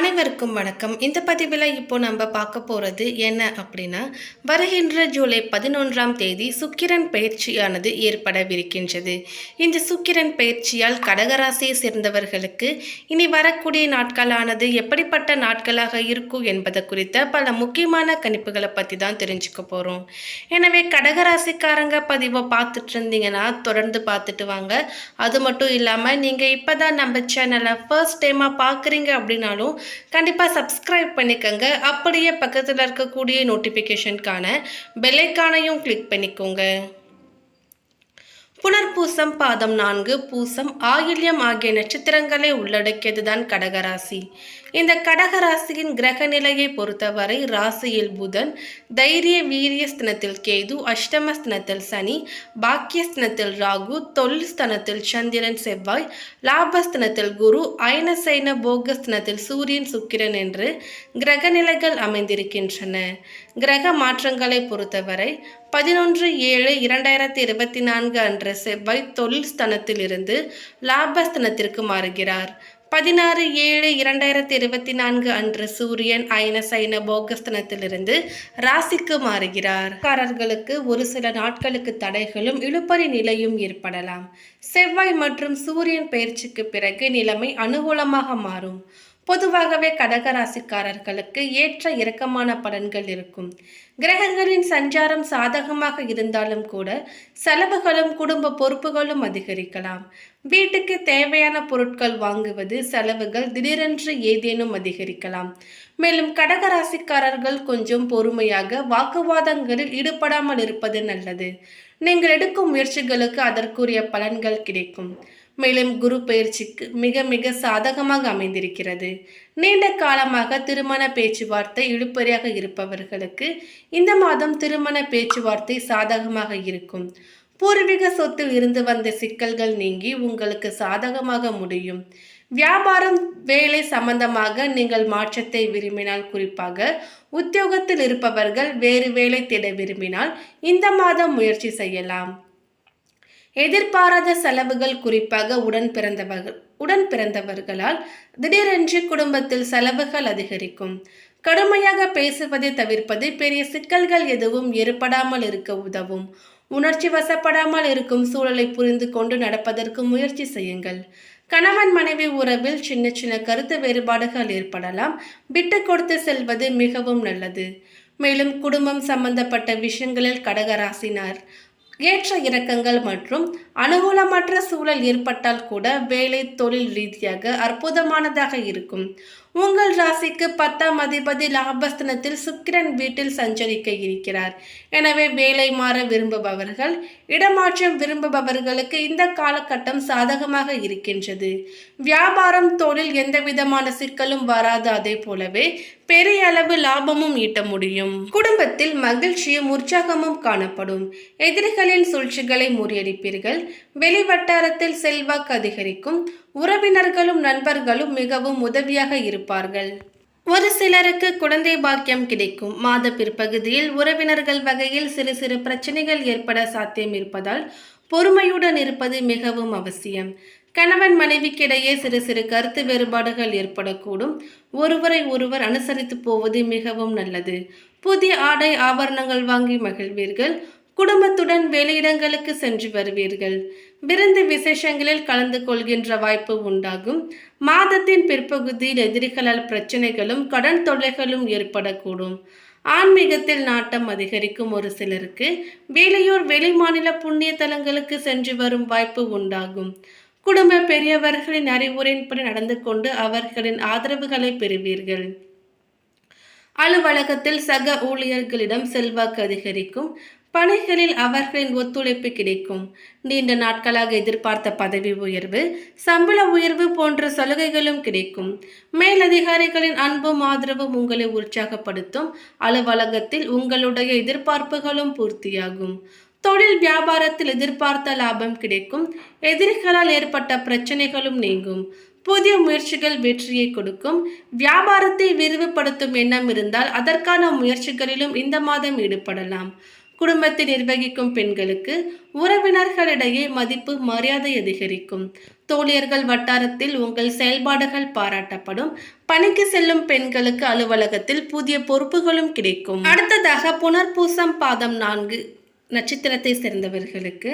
அனைவருக்கும் வணக்கம். இந்த பதிவில் இப்போ நம்ம பார்க்க போகிறது என்ன அப்படின்னா வருகின்ற ஜூலை பதினொன்றாம் தேதி சுக்கிரன் பயிற்சியானது ஏற்படவிருக்கின்றது. இந்த சுக்கிரன் பயிற்சியால் கடகராசியை சேர்ந்தவர்களுக்கு இனி வரக்கூடிய நாட்களானது எப்படிப்பட்ட நாட்களாக இருக்கும் என்பது குறித்த பல முக்கியமான கணிப்புகளை பற்றி தான் தெரிஞ்சுக்க போகிறோம் எனவே கடகராசிக்காரங்க பதிவை பார்த்துட்டு இருந்தீங்கன்னா தொடர்ந்து பார்த்துட்டு வாங்க. அது மட்டும் இல்லாமல் நீங்கள் இப்போ தான் நம்ம சேனலை ஃபர்ஸ்ட் டைமாக பார்க்குறீங்க அப்படின்னாலும் கண்டிப்பாக சப்ஸ்கிரைப் பண்ணிக்கோங்க. அப்படியே பக்கத்தில் இருக்கக்கூடிய நோட்டிஃபிகேஷனுக்கான பெல்லைக்கானையும் கிளிக் பண்ணிக்கோங்க. புனர்பூசம் பாதம் நான்கு பூசம் ஆயில்யம் ஆகிய நட்சத்திரங்களை உள்ளடக்கியதுதான் கடகராசி. இந்த கடகராசியின் கிரக நிலையை பொறுத்தவரை ராசியில் புதன் தைரிய வீரிய ஸ்தனத்தில் கேது அஷ்டம ஸ்தனத்தில் சனி பாக்கியஸ்தனத்தில் ராகு தொழில் ஸ்தனத்தில் சந்திரன் செவ்வாய் லாபஸ்தனத்தில் குரு அயனசைன போகஸ்தனத்தில் சூரியன் சுக்கிரன் என்று கிரக நிலைகள் அமைந்திருக்கின்றன. கிரக மாற்றங்களை பொறுத்தவரை பதினொன்று ஏழு இரண்டாயிரத்தி இருபத்தி நான்கு அன்று செவ்வாய் தொழில் ஸ்தனத்திலிருந்து லாபஸ்தனத்திற்கு மாறுகிறார். பதினாறு ஏழு இரண்டாயிரத்தி இருபத்தி நான்கு அன்று சூரியன் அயன சைன போகஸ்தனத்திலிருந்து ராசிக்கு மாறுகிறார். காரர்களுக்கு ஒரு சில நாட்களுக்கு தடைகளும் இழுபறி நிலையும் ஏற்படலாம். செவ்வாய் மற்றும் சூரியன் பயிற்சிக்கு பிறகு நிலைமை அனுகூலமாக மாறும். பொதுவாகவே கடகராசிக்காரர்களுக்கு ஏற்ற இறக்கமான பலன்கள் இருக்கும். கிரகங்களின் சஞ்சாரம் சாதகமாக இருந்தாலும் கூட செலவுகளும் குடும்ப பொறுப்புகளும் அதிகரிக்கலாம். வீட்டுக்கு தேவையான பொருட்கள் வாங்குவது செலவுகள் திடீரென்று ஏதேனும் அதிகரிக்கலாம். மேலும் கடகராசிக்காரர்கள் கொஞ்சம் பொறுமையாக வாக்குவாதங்களில் ஈடுபடாமல் இருப்பது நல்லது. நீங்கள் எடுக்கும் முயற்சிகளுக்கு அதற்குரிய பலன்கள் கிடைக்கும். மேலும் குரு பயிற்சிக்கு மிக மிக சாதகமாக அமைந்திருக்கிறது. நீண்ட காலமாக திருமண பேச்சுவார்த்தை இழுப்பறியாக இருப்பவர்களுக்கு இந்த மாதம் திருமண பேச்சுவார்த்தை சாதகமாக இருக்கும். பூர்வீக சொத்தில் இருந்து வந்த சிக்கல்கள் நீங்கி உங்களுக்கு சாதகமாக முடியும். வியாபாரம் வேலை சம்பந்தமாக நீங்கள் மாற்றத்தை விரும்பினால் குறிப்பாக உத்தியோகத்தில் இருப்பவர்கள் வேறு வேலை தேட விரும்பினால் இந்த மாதம் முயற்சி செய்யலாம். எதிர்பாராத செலவுகள் குறிப்பாக உடன் பிறந்தவர்கள் உடன் பிறந்தவர்களால் திடீரென்று குடும்பத்தில் செலவுகள் அதிகரிக்கும். கடுமையாக பேசுவதை தவிர்ப்பது பெரிய சிக்கல்கள் எதுவும் ஏற்படாமல் இருக்க உதவும். உணர்ச்சி வசப்படாமல் இருக்கும் சூழலை புரிந்து கொண்டு நடப்பதற்கு முயற்சி செய்யுங்கள். கணவன் மனைவி உறவில் சின்ன சின்ன கருத்து வேறுபாடுகள் ஏற்படலாம். விட்டு கொடுத்து செல்வது மிகவும் நல்லது. மேலும் குடும்பம் சம்பந்தப்பட்ட விஷயங்களில் கடகராசினார். ஏற்ற இறக்கங்கள் மற்றும் அனுகூலமற்ற சூழல் ஏற்பட்டால் கூட வேலை தொழில் ரீதியாக அற்புதமானதாக இருக்கும். உங்கள் ராசிக்கு பத்தாம் அதிபதி லாபஸ்தனத்தில் சுக்கிரன் வீட்டில் சஞ்சரிக்க இருக்கிறார் எனவே வேலை மாற விரும்புபவர்கள் இடமாற்றம் விரும்புபவர்களுக்கு இந்த காலகட்டம் சாதகமாக இருக்கின்றது. வியாபாரம் தொழில் எந்த விதமான சிக்கலும் வராது. அதே போலவே பெரிய அளவு லாபமும் ஈட்ட முடியும். குடும்பத்தில் மகிழ்ச்சியும் உற்சாகமும் காணப்படும். எதிரிகளின் சூழ்ச்சிகளை முறியடிப்பீர்கள். வெளிவட்டாரத்தில் செல்வாக்கு அதிகரிக்கும். உறவினர்களும் நண்பர்களும் மிகவும் உதவியாக இருக்கும் இருப்பார்கள். ஒரு சிலருக்கு குழந்தை பாக்கியம் கிடைக்கும். மாத பிற்பகுதியில் உறவினர்கள் வகையில் சிறு சிறு பிரச்சனைகள் ஏற்பட சாத்தியம் இருப்பதால் பொறுமையுடன் இருப்பது மிகவும் அவசியம். கணவன் மனைவிக்கிடையே சிறு சிறு கருத்து வேறுபாடுகள் ஏற்படக்கூடும். ஒருவரை ஒருவர் அனுசரித்து போவது மிகவும் நல்லது. புதிய ஆடை ஆபரணங்கள் வாங்கி மகிழ்வீர்கள். குடும்பத்துடன் வெளியிடங்களுக்கு சென்று வருவீர்கள். விருந்து விசேஷங்களில் கலந்து கொள்கின்ற வாய்ப்பு உண்டாகும். மாதத்தின் பிற்பகுதியில் எதிரிகளால் பிரச்சனைகளும் கடன் தொல்லைகளும் ஏற்படக்கூடும். ஆன்மீகத்தில் நாட்டம் அதிகரிக்கும் ஒரு சிலருக்கு வேலையூர் வெளிமாநில புண்ணிய தலங்களுக்கு சென்று வரும் வாய்ப்பு உண்டாகும். குடும்ப பெரியவர்களின் அறிவுரையின்படி நடந்து கொண்டு அவர்களின் ஆதரவுகளை பெறுவீர்கள். அலுவலகத்தில் சக ஊழியர்களிடம் செல்வாக்கு அதிகரிக்கும். பணிகளில் அவர்களின் ஒத்துழைப்பு கிடைக்கும். நீண்ட நாட்களாக எதிர்பார்த்த பதவி உயர்வு சம்பள உயர்வு போன்ற சலுகைகளும் கிடைக்கும். மேலதிகாரிகளின் அன்பும் ஆதரவும் உங்களை உற்சாகப்படுத்தும். அலுவலகத்தில் உங்களுடைய எதிர்பார்ப்புகளும் பூர்த்தியாகும். தொழில் வியாபாரத்தில் எதிர்பார்த்த லாபம் கிடைக்கும். எதிரிகளால் ஏற்பட்ட பிரச்சனைகளும் நீங்கும். புதிய முயற்சிகள் வெற்றியை கொடுக்கும். வியாபாரத்தை விரிவுபடுத்தும் எண்ணம் இருந்தால் அதற்கான முயற்சிகளிலும் இந்த மாதம் ஈடுபடலாம். குடும்பத்தை நிர்வகிக்கும் பெண்களுக்கு உறவினர்களிடையே மதிப்பு மரியாதை அதிகரிக்கும். தோழியர்கள் வட்டாரத்தில் உங்கள் செயல்பாடுகள் பாராட்டப்படும். பணிக்கு செல்லும் பெண்களுக்கு அலுவலகத்தில் புதிய பொறுப்புகளும் கிடைக்கும். அடுத்ததாக புனர்பூசம் பாதம் நான்கு நட்சத்திரத்தை சேர்ந்தவர்களுக்கு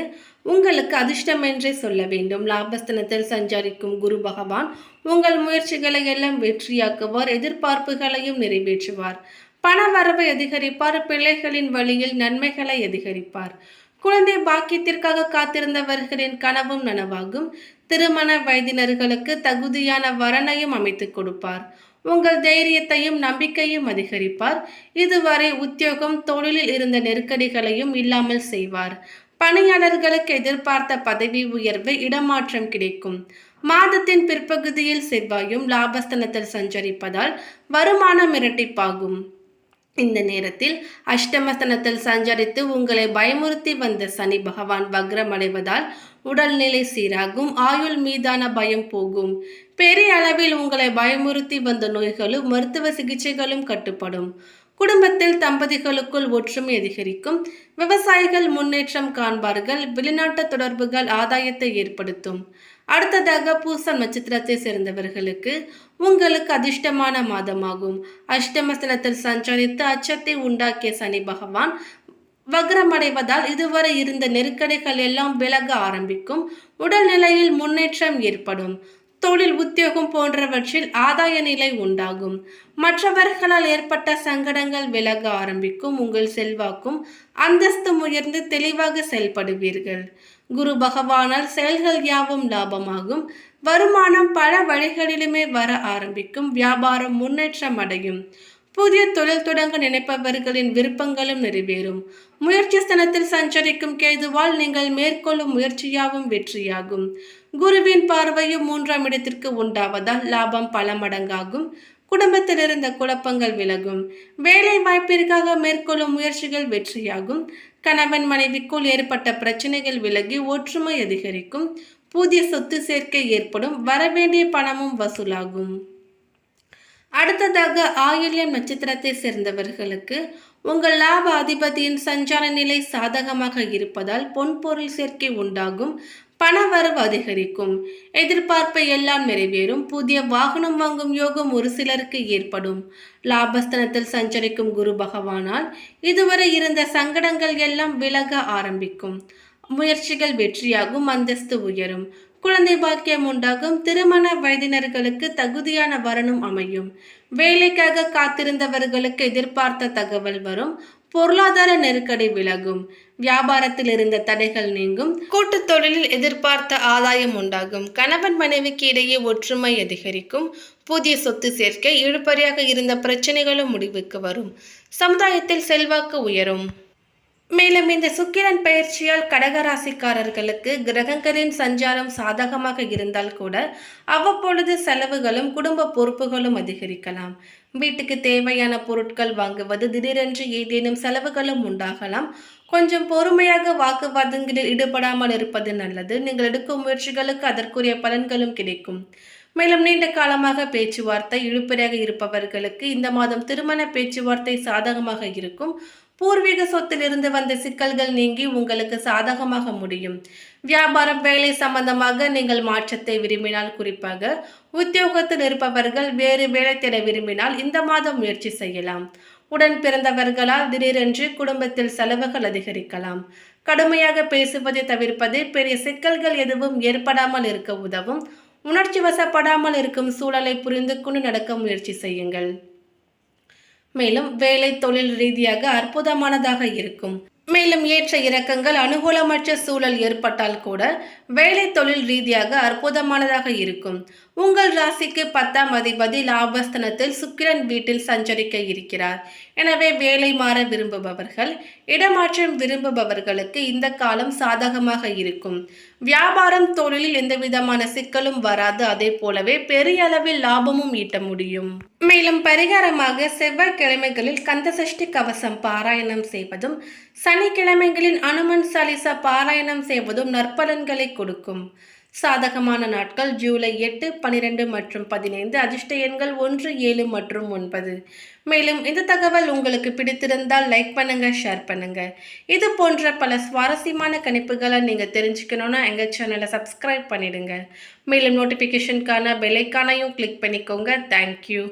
உங்களுக்கு அதிர்ஷ்டம் என்றே சொல்ல வேண்டும். லாபஸ்தனத்தில் சஞ்சரிக்கும் குரு பகவான் உங்கள் முயற்சிகளை எல்லாம் வெற்றியாக்குவார் எதிர்பார்ப்புகளையும் நிறைவேற்றுவார். பண வரவை அதிகரிப்பார் பிள்ளைகளின் வழியில் நன்மைகளை அதிகரிப்பார். குழந்தை பாக்கியத்திற்காக காத்திருந்தவர்களின் கனவும் நனவாகும். திருமண வயதினர்களுக்கு தகுதியான வரனையும் அமைத்துக் கொடுப்பார். உங்கள் தைரியத்தையும் நம்பிக்கையும் அதிகரிப்பார். இதுவரை உத்தியோகம் தொழிலில் இருந்த நெருக்கடிகளையும் இல்லாமல் செய்வார். பணியாளர்களுக்கு எதிர்பார்த்த பதவி உயர்வு இடமாற்றம் கிடைக்கும். மாதத்தின் பிற்பகுதியில் செவ்வாயும் லாபஸ்தனத்தில் சஞ்சரிப்பதால் வருமானம் இரட்டிப்பாகும். இந்த நேரத்தில் அஷ்டமஸ்தனத்தில் சஞ்சரித்து உங்களை பயமுறுத்தி வந்த சனி பகவான் வக்ரமடைவதால் உடல்நிலை சீராகும் ஆயுள் மீதான பயம் போகும். பெரிய அளவில் உங்களை பயமுறுத்தி வந்த நோய்களும் மருத்துவ சிகிச்சைகளும் கட்டுப்படும். குடும்பத்தில் தம்பதிகளுக்குள் ஒற்றுமை அதிகரிக்கும். விவசாயிகள் முன்னேற்றம் காண்பார்கள் வெளிநாட்டு தொடர்புகள் ஆதாயத்தை ஏற்படுத்தும். அடுத்ததாக பூச நட்சத்திரத்தை சேர்ந்தவர்களுக்கு உங்களுக்கு அதிர்ஷ்டமான மாதமாகும். அஷ்டமஸ்தலத்தில் சஞ்சரித்து அச்சத்தை உண்டாக்கிய சனி பகவான் வக்ரமடைவதால் இதுவரை இருந்த நெருக்கடிகள் எல்லாம் விலக ஆரம்பிக்கும். உடல்நிலையில் முன்னேற்றம் ஏற்படும். தொழில் உத்தியோகம் போன்றவற்றில் ஆதாய நிலை உண்டாகும். மற்றவர்களால் ஏற்பட்ட சங்கடங்கள் விலக ஆரம்பிக்கும். உங்கள் செல்வாக்கும் அந்தஸ்து உயர்ந்து தெளிவாக செயல்படுவீர்கள். குரு பகவானால் செயல்கள் யாவும் லாபமாகும். வருமானம் பல வழிகளிலுமே வர ஆரம்பிக்கும். வியாபாரம் முன்னேற்றம் அடையும். புதிய தொழில் தொடங்க நினைப்பவர்களின் விருப்பங்களும் நிறைவேறும். முயற்சி ஸ்தனத்தில் சஞ்சரிக்கும் கேதுவால் நீங்கள் மேற்கொள்ளும் முயற்சியாகவும் வெற்றியாகும். குருவின் பார்வையும் மூன்றாம் இடத்திற்கு உண்டாவதால் லாபம் பல மடங்காகும். குடும்பத்தில் இருந்த குழப்பங்கள் விலகும். வேலை வாய்ப்பிற்காக மேற்கொள்ளும் முயற்சிகள் வெற்றியாகும். கணவன் மனைவிக்குள் ஏற்பட்ட பிரச்சனைகள் விலகி ஒற்றுமை அதிகரிக்கும். புதிய சொத்து சேர்க்கை ஏற்படும். வரவேண்டிய பணமும் வசூலாகும். அடுத்ததாக ஆயில்யம் நட்சத்திரத்தை சேர்ந்தவர்களுக்கு உங்கள் லாப அதிபதியின் சஞ்சார நிலை சாதகமாக இருப்பதால் பொன்பொருள் சேர்க்கை உண்டாகும். பணவரவு அதிகரிக்கும். எதிர்பார்ப்பை எல்லாம் நிறைவேறும். புதிய வாகனம் வாங்கும் யோகம் ஒரு சிலருக்கு ஏற்படும். லாபஸ்தனத்தில் சஞ்சரிக்கும் குரு பகவானால் இதுவரை இருந்த சங்கடங்கள் எல்லாம் விலக ஆரம்பிக்கும். முயற்சிகள் வெற்றியாகும் அந்தஸ்து உயரும். குழந்தை பாக்கியம் உண்டாகும். திருமண வயதினர்களுக்கு தகுதியான வரனும் அமையும். வேலைக்காக காத்திருந்தவர்களுக்கு எதிர்பார்த்த தகவல் வரும். பொருளாதார நெருக்கடி விலகும். வியாபாரத்தில் இருந்த தடைகள் நீங்கும். கூட்டுத் தொழிலில் எதிர்பார்த்த ஆதாயம் உண்டாகும். கணவன் மனைவிக்கு இடையே ஒற்றுமை அதிகரிக்கும். புதிய சொத்து சேர்க்கை இழுபறியாக இருந்த பிரச்சனைகளும் முடிவுக்கு வரும். சமுதாயத்தில் செல்வாக்கு உயரும். மேலும் இந்த சுக்கிரன் பயிற்சியால் கடகராசிக்காரர்களுக்கு கிரகங்களின் சஞ்சாரம் சாதகமாக இருந்தால் கூட அவ்வப்பொழுது செலவுகளும் குடும்ப பொறுப்புகளும் அதிகரிக்கலாம். வீட்டுக்கு தேவையான பொருட்கள் வாங்குவது திடீரென்று ஏதேனும் செலவுகளும் உண்டாகலாம். கொஞ்சம் பொறுமையாக வாக்குவாதங்களில் ஈடுபடாமல் இருப்பது நல்லது. நீங்கள் எடுக்கும் முயற்சிகளுக்கு அதற்குரிய பலன்களும் கிடைக்கும். மேலும் நீண்ட காலமாக பேச்சுவார்த்தை இழுப்பறையாக இருப்பவர்களுக்கு இந்த மாதம் திருமண பேச்சுவார்த்தை சாதகமாக இருக்கும். பூர்வீக சொத்திலிருந்து வந்த சிக்கல்கள் நீங்கி உங்களுக்கு சாதகமாக முடியும். வியாபாரம் வேலை சம்பந்தமாக நீங்கள் மாற்றத்தை விரும்பினால் குறிப்பாக உத்தியோகத்தில் இருப்பவர்கள் வேறு வேலை தேட விரும்பினால் இந்த மாதம் முயற்சி செய்யலாம். உடன் பிறந்தவர்களால் திடீரென்று குடும்பத்தில் செலவுகள் அதிகரிக்கலாம். கடுமையாக பேசுவதை தவிர்ப்பது பெரிய சிக்கல்கள் எதுவும் ஏற்படாமல் இருக்க உதவும். உணர்ச்சி வசப்படாமல் இருக்கும் சூழலை புரிந்து கொண்டு நடக்க முயற்சி செய்யுங்கள். மேலும் வேலை தொழில் ரீதியாக அற்புதமானதாக இருக்கும். மேலும் ஏற்ற இறக்கங்கள் அனுகூலமற்ற சூழல் ஏற்பட்டால் கூட வேலை தொழில் ரீதியாக அற்புதமானதாக இருக்கும். உங்கள் ராசிக்கு பத்தாம் அதிபதி லாபஸ்தனத்தில் சுக்கிரன் வீட்டில் சஞ்சரிக்க இருக்கிறார். எனவே வேலை மாற விரும்புபவர்கள் இடமாற்றம் விரும்புபவர்களுக்கு இந்த காலம் சாதகமாக இருக்கும். வியாபாரம் தொழிலில் எந்த விதமான சிக்கலும் வராது. அதே போலவே பெரிய அளவில் லாபமும் ஈட்ட முடியும். மேலும் பரிகாரமாக செவ்வாய்க்கிழமைகளில் கந்தசஷ்டி கவசம் பாராயணம் செய்வதும் சனிக்கிழமைகளில் அனுமன் சாலிசா பாராயணம் செய்வதும் நற்பலன்களை கொடுக்கும். சாதகமான நாட்கள் ஜூலை எட்டு பனிரெண்டு மற்றும் பதினைந்து அதிர்ஷ்ட எண்கள் ஒன்று ஏழு மற்றும் ஒன்பது. மேலும் இந்த தகவல் உங்களுக்கு பிடித்திருந்தால் லைக் பண்ணுங்க ஷேர் பண்ணுங்க. இது போன்ற பல சுவாரஸ்யமான கணிப்புகளை நீங்கள் தெரிஞ்சுக்கணுன்னா எங்கள் சேனலை சப்ஸ்கிரைப் பண்ணிடுங்க. மேலும் நோட்டிஃபிகேஷனுக்கான பெலைக்கானையும் கிளிக் பண்ணிக்கோங்க. தேங்க்யூ